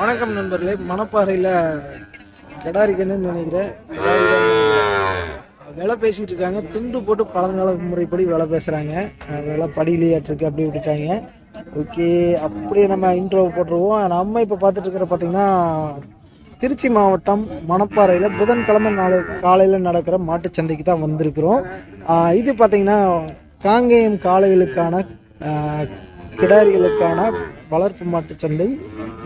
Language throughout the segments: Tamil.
வணக்கம் நண்பர்களே. மணப்பாறையில் கெடாரிக்கணும்னு நினைக்கிறேன் கிடாரி விலை பேசிகிட்டு இருக்காங்க. துண்டு போட்டு பழங்கால முறைப்படி விலை பேசுகிறாங்க விலை படியிலேயாட்டிருக்கு அப்படி விட்டுட்டாங்க. ஓகே அப்படியே நம்ம இன்ட்ரோ போட்டுருவோம். நம்ம இப்போ பார்த்துட்டு இருக்கிற பார்த்தீங்கன்னா திருச்சி மாவட்டம் மணப்பாறையில் புதன்கிழமை நாளை காலையில் நடக்கிற மாட்டுச்சந்தைக்கு தான் வந்திருக்கிறோம். இது பார்த்திங்கன்னா காங்கேயம் காளைகளுக்கான கிடாரிகளுக்கான வளர்ப்பு மாட்டுச் சந்தை.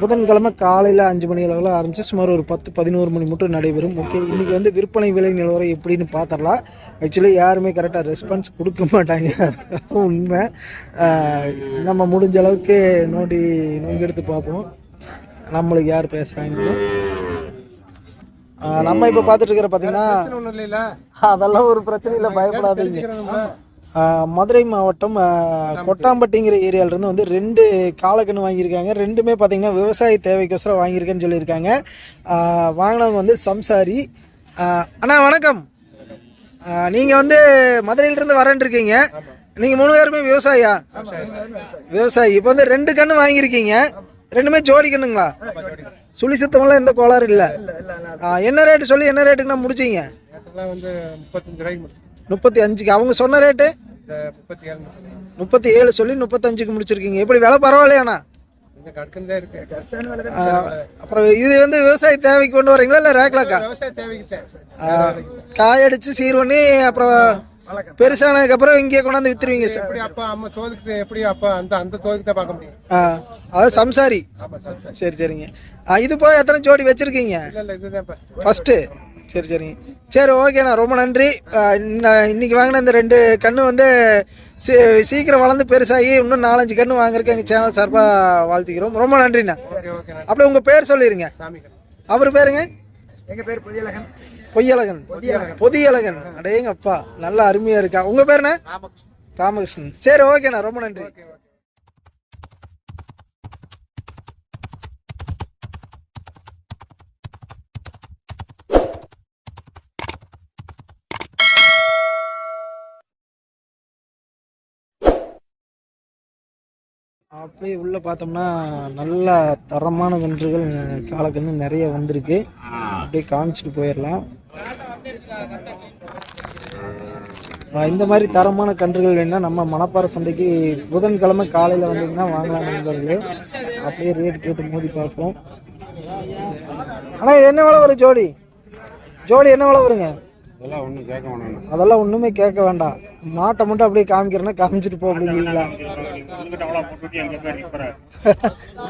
புதன்கிழமை காலையில் அஞ்சு மணி அளவில் ஆரம்பித்து சுமார் ஒரு பத்து பதினோரு மணி மட்டும் நடைபெறும். ஓகே இன்றைக்கி வந்து விற்பனை விலை நிலவரம் எப்படின்னு பார்த்துடலாம் ஆக்சுவலி யாருமே கரெக்டாக ரெஸ்பான்ஸ் கொடுக்க மாட்டாங்க. உண்மை. நம்ம முடிஞ்ச அளவுக்கு நோண்டி நோண்டி எடுத்து பார்ப்போம். நம்மளுக்கு யார் பேசுகிறாங்கன்னு நம்ம இப்போ பார்த்துட்டு இருக்கிற பார்த்தீங்கன்னா அதெல்லாம் ஒரு பிரச்சனை இல்லை பயப்படாதீங்க. மதுரை மாவட்டம் கொட்டாம்பட்டிங்கிற ஏரியால இருந்து வந்து ரெண்டு காலக்கன்று வாங்கியிருக்காங்க. ரெண்டுமே பார்த்தீங்கன்னா விவசாய தேவைக்கோசரம் வாங்கியிருக்கேன்னு சொல்லியிருக்காங்க. வாங்கினவங்க வந்து சம்சாரி. அண்ணா வணக்கம். நீங்கள் வந்து மதுரையிலேருந்து வரேன் இருக்கீங்க நீங்கள் மூணு பேருமே விவசாயியா? விவசாயி. இப்போ வந்து ரெண்டு கன்று வாங்கியிருக்கீங்க. ரெண்டுமே ஜோடி கண்ணுங்களா சுழி சுத்தமெல்லாம் எந்த கோளாறு இல்லை. என்ன ரேட்டு சொல்லி என்ன ரேட்டுக்கு நான் முடிச்சிங்க? வந்து முப்பத்தஞ்சு ரூபாய்க்கு. முப்பத்தி அஞ்சுக்கு. அவங்க சொன்ன ரேட்டு முப்பத்தி ஏழு சொல்லி முப்பத்தஞ்சுக்கு முடிச்சிருக்கீங்க. எப்படி விலை பரவாயில்லையாண்ணா? அப்புறம் இது வந்து விவசாய தேவைக்கு கொண்டு வரீங்களா இல்லை ரேக்லாக்கா? காயடிச்சு சீர் பண்ணி அப்புறம் பெருசானதுக்கு அப்புறம் இங்கே கொண்டாந்து வித்துருவீங்க சார். எப்படி அப்பா அம்மா தோதுக்கு எப்படி அப்பா அந்த அந்த தோதுக்கு தான் பார்க்க முடியும். ஆஹ், அதாவது சம்சாரி. சார் சரி சரிங்க. இது போய் எத்தனை ஜோடி வச்சிருக்கீங்க? ஃபர்ஸ்ட்டு சரி சரிங்க சரி ஓகேண்ணா ரொம்ப நன்றி. இன்னைக்கு வாங்கின இந்த ரெண்டு கன்று வந்து சீ சீக்கிரம் வளர்ந்து பெருசாகி இன்னும் நாலஞ்சு கன்று வாங்குறதுக்கு எங்கள் சேனல் சார்பாக வாழ்த்திக்கிறோம். ரொம்ப நன்றிண்ணா. அப்படியே உங்கள் பேர் சொல்லிடுங்க அவர் பேருங்க? எங்க பேர்? புதியழகன் பொய்யழகன் பொதியழகன் அடேங்க அப்பா நல்லா அருமையா இருக்கா. உங்க பேர் என்ன? ராமகிருஷ்ணன். சரி ஓகேண்ணா ரொம்ப நன்றி. அப்படியே உள்ளே பார்த்தோம்னா நல்ல தரமான கன்றுகள் காலக்கன்று நிறைய வந்திருக்கு. அப்படியே காமிச்சிட்டு போயிடலாம். இந்த மாதிரி தரமான கன்றுகள் வேணும்னா நம்ம மணப்பாறை சந்தைக்கு புதன்கிழமை காலையில் வந்தீங்கன்னா வாங்கலாம் நண்பர்களே. அப்படியே ரேட் கேட்டு மோதி பார்ப்போம். ஆனால் இது என்ன விலை வரும் ஜோடி? ஜோடி என்ன விலை வருங்க? அதெல்லாம் ஒன்றும் கேட்க வேண்டாம். மாட்டை மட்டும் அப்படியே காமிக்கிறேன்னா காமிச்சிட்டு போ அப்படிங்களா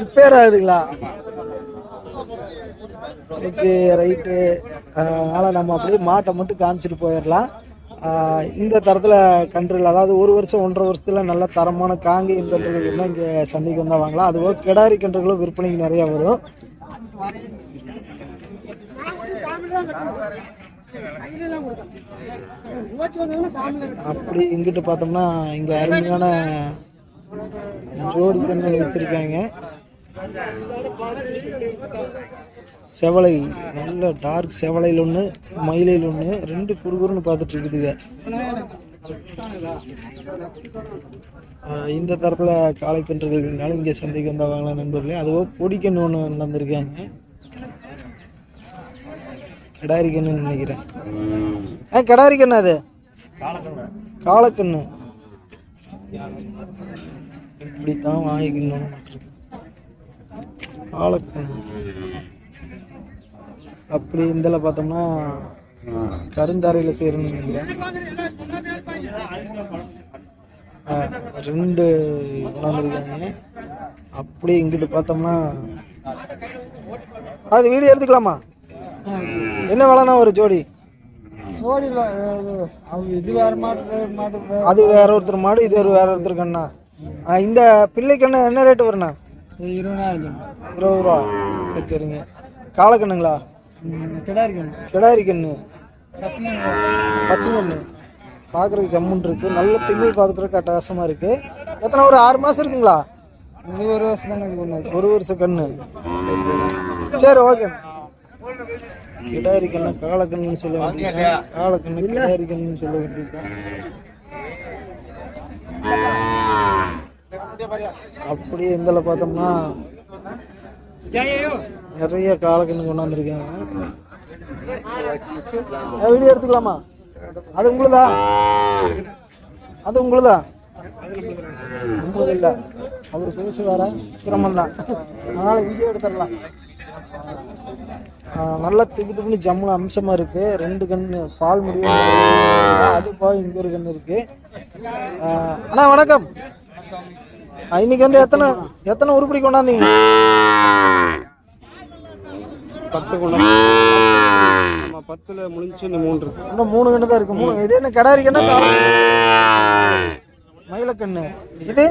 ரிப்பேர் ஆகுதுங்களா? ஓகே ரைட்டு அதனால் நம்ம அப்படியே மாட்டை மட்டும் காமிச்சிட்டு போயிடலாம். இந்த தரத்தில் கன்றுகள் அதாவது ஒரு வருஷம் ஒன்றரை வருஷத்தில் நல்ல தரமான காங்கேயம் கன்றுகள் இங்கே சந்தைக்கு வந்தால் வாங்கலாம். அதுபோக கிடாரி கன்றுகளும் விற்பனைக்கு நிறையா வரும். அப்படி இங்கிட்டு பார்த்தோம்னா இங்கே அருமையான ஜோடி தண்ணி வச்சுருக்காங்க. செவலை நல்ல டார்க் செவலையில் ஒன்று மயிலையில் ஒன்று ரெண்டு குறுகுறுன்னு பார்த்துட்டு இருக்குதுங்க. இந்த தரத்தில் காளை கன்றுகள் இங்கே சந்தைக்கு வந்தால் வாங்கலாம் நண்பர்களே. அதுவும் பொடிக்கன்று ஒன்று வந்திருக்காங்க கிடாரி கண்ணுன்னு நினைக்கிறேன். ஆ கிடாரி அது? காலக்கண்ணு. இப்படித்தான் வாங்கிக்கணும். காலக்கண்ணு. அப்படி இதில் பார்த்தோம்னா கருந்தாரையில் செய்யணும்னு நினைக்கிறேன். ஆ, ரெண்டு கொண்டாந்துருக்காங்க அப்படியே இங்கிட்டு பார்த்தோம்னா அது வீடியோ எடுத்துக்கலாமா? என்ன விலைண்ணா ஒரு ஜோடி? அவங்க இது வேற மாட்டு மாட்டு அது வேற ஒருத்தர் மாடு இது ஒரு வேற ஒருத்தர் கண்ணா? இந்த பிள்ளை கண்ணு என்ன ரேட்டு வருண்ணா? இருபதாயிரம் இருபது ரூபா சரி சரிங்க. காலக்கண்ணுங்களா? கிடாரி கண்ணு கிடாரி கண்ணு பசங்க பசுங்கண்ணு. பார்க்குறதுக்கு ஜம்முன் இருக்கு. நல்ல திமிழ் பார்த்துக்கிறதுக்கு அட்டகாசமாக இருக்கு. எத்தனை ஒரு ஆறு மாதம் இருக்குங்களா? ஒரு வருஷம் ஒரு வருஷம் கண்ணு. சரி சரி ஓகே. கிடாரி கண்ணு காலக்கண்ணுன்னு சொல்ல வேண்டியது. காலக்கண்ணு கிடாரி கண்ணுன்னு சொல்ல வேண்டியது. அப்படியே இதில் பார்த்தோம்னா நிறைய காலக்கண்ணு கொண்டாந்துருக்காங்க. வீடியோ எடுத்துக்கலாமா? அது உங்களுதா? அது உங்களுதா? உங்களுக்கு இல்லை அவர் பேசுவார? சிரமம் தான் அதனால் வீடியோ எடுத்துடலாம். நல்லா திக்கு திக்குன்னு ஜம்மு அம்சமாக இருக்கு. ரெண்டு கண்ணு பால் முடியும் அது போக இங்கே ஒரு கண்ணு இருக்கு. ஆ, அண்ணா வணக்கம். இன்னைக்கு வந்து எத்தனை எத்தனை உருப்படி கொண்டாந்தீங்க? பத்து குணம் நம்ம பத்துல முடிஞ்சு இந்த மூன்று இருக்கு. இன்னும் மூணு கண்ணு தான் இருக்கு. மூணு இது என்ன கிடாரி கண்ணா காளை மயிலக்கண்ணு. இது?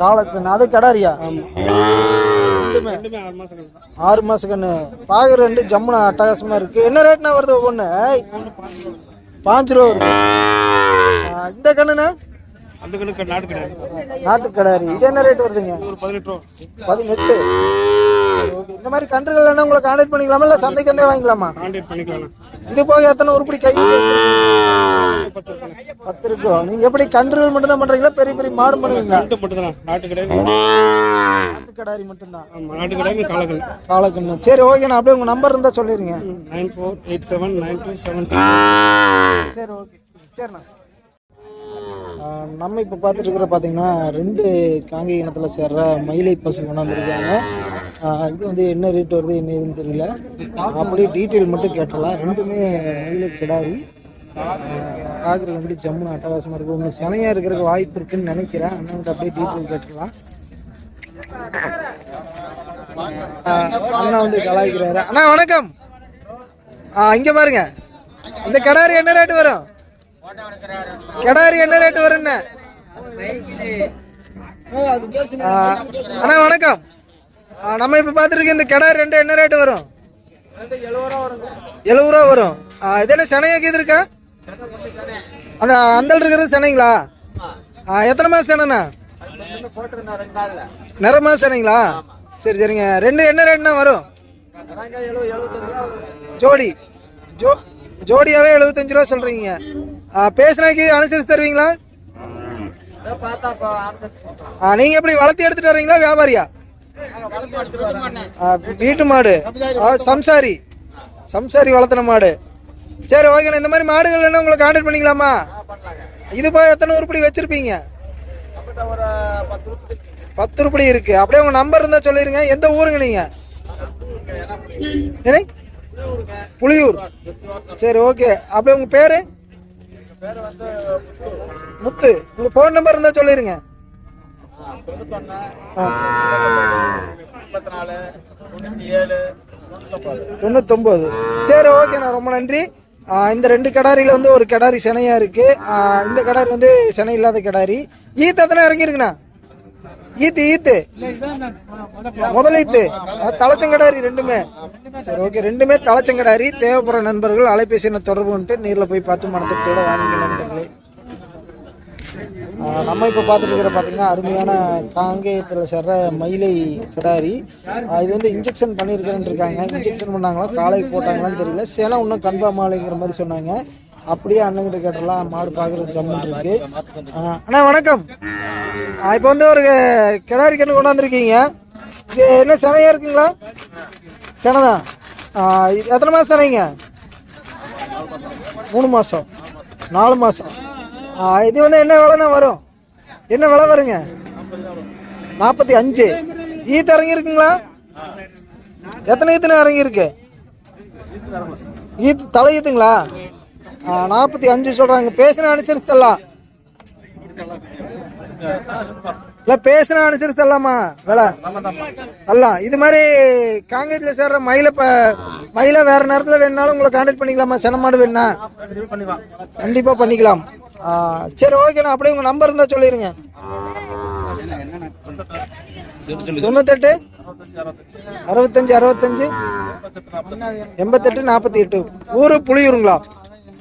காலக்கண்ணு. அது கிடாரியா? ஆறு மாச கண்ணு. பாக்குற ரெண்டு ஜம்முன அட்டகாசமா இருக்கு. என்ன ரேட்னா வருது ஒவ்வொன்று பாஞ்சு ரூபா வருது. இந்த கண்ணுண்ணா? அந்த நாட்டு கிடாரி. இது என்ன ரேட் வருதுங்க? பதினெட்டு பதினெட்டு. ஓகே. இந்த மாதிரி கன்றுகள் என்ன உங்களை கான்டாக்ட் பண்ணிக்கலாமா? இல்லை சந்தைக்கு வந்தே வாங்கிக்கலாமா? கான்டாக்ட் பண்ணிக்கலாம் இது போக எத்தனை உருப்படி கை பத்து இருக்கும் நீங்க எப்படி கன்றுகள் மட்டும் தான் பண்றீங்களா? பெரிய பெரிய மாடு மட்டும் தான் நாட்டு கிடையாது நாட்டு கிடாரி நாட்டு காலக்கல் காலக்கண்ணு சரி ஓகேண்ணா அப்படியே உங்க நம்பர் இருந்தா சொல்லிருங்க nine four eight seven nine two seven சரி ஓகே சரிண்ணா. நம்ம இப்போ பார்த்துட்டு இருக்கிற பார்த்தீங்கன்னா ரெண்டு காங்கை இனத்தில் சேர்ற மயிலை பசு கொண்டாந்துருக்காங்க இது வந்து என்ன ரேட் வருது என்ன ஏதுன்னு தெரியல. அப்படியே டீட்டெயில் மட்டும் கேட்டலாம் ரெண்டுமே மயிலை கிடாரி. பார்க்குறது எப்படி ஜம்முன்னு அட்டகாசமாக இருக்கும் ஒன்று சினையாக இருக்கிறதுக்கு வாய்ப்பு இருக்குன்னு நினைக்கிறேன். அண்ணன் அப்படியே டீட்டெயில் கேட்டுக்கலாம். அண்ணா வந்து கலாய்க்கிறாரு. அண்ணா வணக்கம். ஆ இங்கே பாருங்க. இந்த கிடாரி என்ன ரேட்டு வரும்? கிடாரி என்ன ரேட் வரும்ண்ண அண்ணா வணக்கம். நம்ம இப்போ பார்த்துருக்க இந்த கிடாரி ரெண்டு என்ன ரேட் வரும்? எழுபது ரூபா வரும். ஆ, இது என்ன செனையாக இது இருக்கா? அந்த அந்தல் இருக்கிறது செனைங்களா? எத்தனை மாதம் செனைண்ணா நிற மாதம் சென்னைங்களா சரி சரிங்க. ரெண்டு என்ன ரேட்னா வரும்? ஜோடி. ஜோ ஜோடியாகவே எழுபத்தஞ்சு ரூபா சொல்கிறீங்க பேசுனாக்கி அனுசரிச்சு தருவீங்களா? ஆ, நீங்க எப்படி வளர்த்தி எடுத்துட்டு வரீங்களா வியாபாரியா? ஆ, வீட்டு மாடு. ஆ, சம்சாரி. சம்சாரி வளர்த்துன மாடு. சரி ஓகேண்ணா இந்த மாதிரி மாடுகள் என்ன உங்களை கான்டாக்ட் பண்ணிக்கலாமா? இது போய் எத்தனை உருப்படி வச்சிருப்பீங்க? பத்து உருப்படி இருக்கு. அப்படியே உங்க நம்பர் இருந்தா சொல்லிருங்க. எந்த ஊருங்க நீங்க? என்ன? புளியூர். சரி ஓகே அப்படியே உங்க பேரு? முத்து உங்க ஃபோன் நம்பர் இருந்தா சொல்லிருங்க. தொண்ணூத்தொம்பது. சரி ஓகேண்ணா ரொம்ப நன்றி. இந்த ரெண்டு கடாரியில் வந்து ஒரு கடாரி சினையா இருக்கு. ஆ, இந்த கடாரி வந்து சினை இல்லாத கடாரி. ஈத்து எத்தனை இறங்கியிருக்குண்ணா ஈத்து ஈத்து. முதலீத்து தலைச்சங்கடாரி ரெண்டுமே. சரி ஓகே ரெண்டுமே தலைச்சங்கடாரி. தேவைப்படுற நண்பர்கள் அலைபேசி தொடர்பு வந்துட்டு நேரில் போய் பார்த்து மனத்திட்டோட வாங்கிக்க நண்பர்களே. நம்ம இப்போ பார்த்துட்டு இருக்கிற பார்த்தீங்கன்னா அருமையான காங்கேயத்தில் சேர்ற மயிலை கிடாரி. இது வந்து இன்ஜெக்ஷன் பண்ணியிருக்கேன்னு இருக்காங்க. இன்ஜெக்ஷன் பண்ணாங்களா? காலை போட்டாங்களான்னு தெரியல. சேலம் இன்னும் கன்ஃபார்ம் ஆலைங்கிற மாதிரி சொன்னாங்க. அப்படியே அண்ணன்கிட்ட கேட்டலாம். மாடு பார்க்குறது ஜம்மன் இருக்கு. அண்ணா வணக்கம். இப்போ வந்து ஒரு கிடாரி கண்ணு கொண்டாந்துருக்கீங்க. இது என்ன சினையா இருக்குங்களா? சினை தான் எத்தனை மாதம் சினைங்க? மூணு மாதம் நாலு மாதம் இது வந்து என்ன விலைண்ணா வரும்? என்ன விலை வருங்க? நாற்பத்தி அஞ்சு. ஈத்து இறங்கி இருக்குங்களா எத்தனை ஈத்துனா இறங்கி இருக்கு ஈத்து தலை ஈத்துங்களா? நாற்பத்தி அஞ்சு சொல்கிறாங்க பேசின அனுசரிச்சு தரலாம் இல்லை பேசின அனுசரிச்சு தரலாமா அல்லாம் தரலாம் இது மாதிரி காங்கிரஸ்ல சேர்ற மயிலை இப்போ மயிலை வேற நேரத்தில் வேணாலும் உங்களை கான்டாக்ட் பண்ணிக்கலாமா? செனமாடு வேணா கண்டிப்பாக பண்ணிக்கலாம். சரி ஓகேண்ணா அப்படியே உங்கள் நம்பர் இருந்தால் சொல்லிடுங்க தொண்ணூத்தெட்டு அறுபத்தஞ்சு அறுபத்தஞ்சு எண்பத்தெட்டு நாற்பத்தி எட்டு. ஊர் புளியூருங்களா